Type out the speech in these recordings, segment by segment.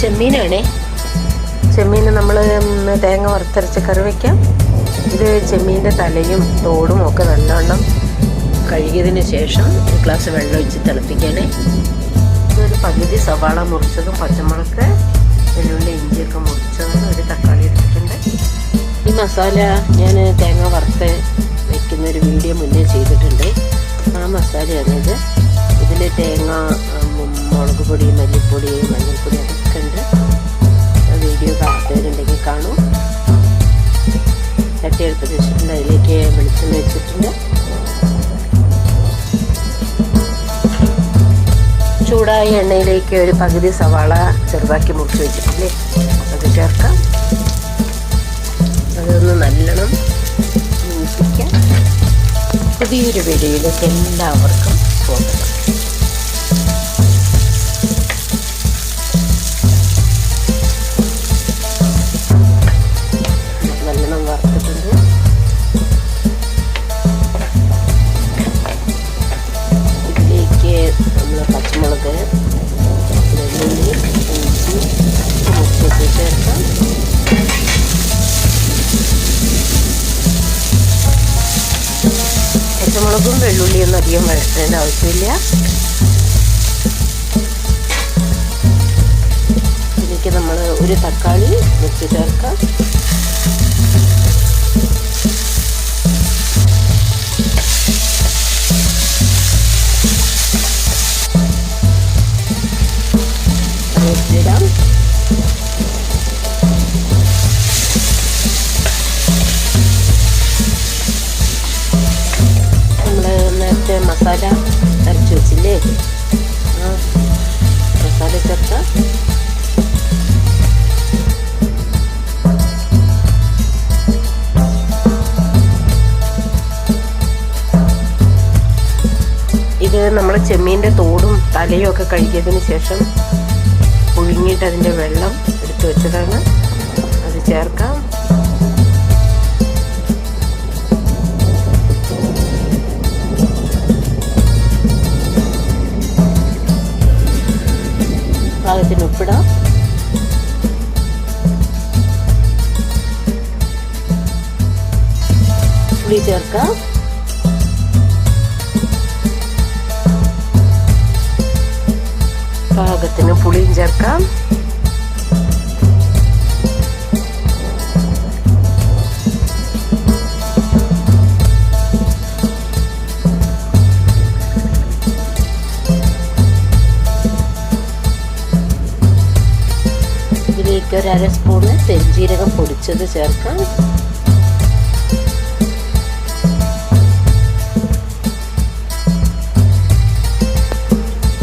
ചെമ്മീനാണേ. ചെമ്മീൻ നമ്മൾ തേങ്ങ വറുത്തരച്ച് കറി വയ്ക്കാം ഇത് ചെമ്മീന്റെ തലയും തോടും ഒക്കെ നല്ലവണ്ണം കഴുകിയതിന് ശേഷം ഒരു ഗ്ലാസ് വെള്ളം ഒഴിച്ച് തിളപ്പിക്കാനേ. ഇതൊരു പകുതി സവാള മുറിച്ചതും പച്ചമുളക് വെള്ളുള്ളി ഇഞ്ചിയൊക്കെ മുറിച്ചതും ഒരു തക്കാളി എടുത്തിട്ടുണ്ട്. ഈ മസാല ഞാൻ തേങ്ങ വറുത്ത് വയ്ക്കുന്ന ഒരു വീഡിയോ മുന്നേ ചെയ്തിട്ടുണ്ട്. ആ മസാലയാണിത്. ഇതിൽ തേങ്ങ മുളക് പൊടി മല്ലിപ്പൊടി മഞ്ഞൾപ്പൊടി അതൊക്കെ ഉണ്ട്. വീഡിയോ കാണുന്നവരുണ്ടെങ്കിൽ കാണൂ. ചട്ടി എടുത്ത് വെച്ചിട്ടുണ്ട്. അതിലേക്ക് വെളിച്ചെണ്ണ വെച്ചിട്ടുണ്ട്. ചൂടായ എണ്ണയിലേക്ക് ഒരു പകുതി സവാള ചെറുതാക്കി മുറിച്ച് വെച്ചിട്ടില്ലേ? അത് ചേർക്കാം. അതൊന്ന് നല്ലോണം മൂപ്പിക്കാം. പുതിയൊരു വീഡിയോയിലേക്ക് എല്ലാവർക്കും സ്വാഗതം. പച്ചമുളകും വെള്ളുള്ളിയൊന്നും അധികം വഴറ്റേണ്ട ആവശ്യമില്ല. ഇതിലേക്ക് നമ്മൾ ഒരു തക്കാളി വെച്ച് ചേർക്കാം. മസാല അരച്ച് വെച്ചില്ലേ? ആ മസാല ചേർക്കാം ഇത് നമ്മൾ ചെമ്മീന്റെ തോടും തലയും ഒക്കെ കഴുകിയതിന് ശേഷം പുഴുങ്ങിയിട്ട് അതിന്റെ വെള്ളം എടുത്തു വെച്ചതാണ്. അത് ചേർക്കാം. പാകത്തിന് ഉപ്പിടാം പുളി ചേർക്കാം. പാകത്തിന് പുളിയും ചേർക്കാം. ഇതിലേക്ക് ഒരു അര സ്പൂണ് പെരുംജീരകം പൊടിച്ചത് ചേർക്കാം.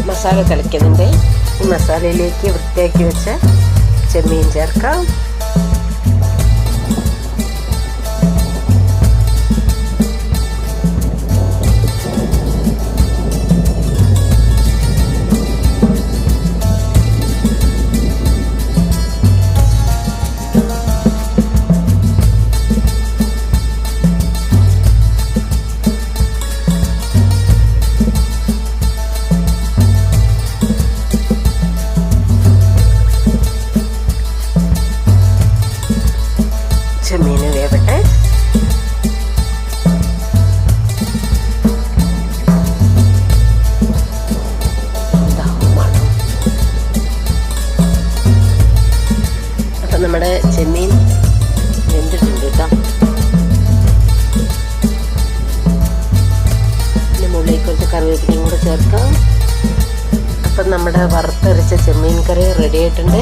മസാല തിളയ്ക്കുന്നുണ്ട്. ഈ മസാലയിലേക്ക് വൃത്തിയാക്കി വെച്ച ചെമ്മീൻ ചേർക്കാം. ചേർക്കാം. അപ്പം നമ്മുടെ വറുത്തരച്ച ചെമ്മീൻ കറി റെഡി ആയിട്ടുണ്ട്.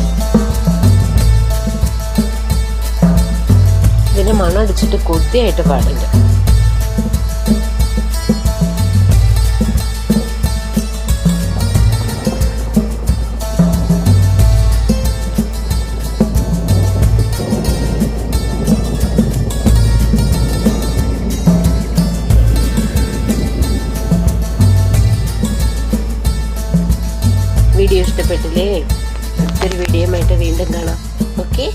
ഇതിന് മണം അടിച്ചിട്ട് കൊതിയായിട്ട് പാടില്ല. വീഡിയോ ഇഷ്ടപ്പെട്ടില്ലേ? അടുത്തൊരു വീഡിയോ ആയിട്ട് വീണ്ടും കാണാം. ഓക്കെ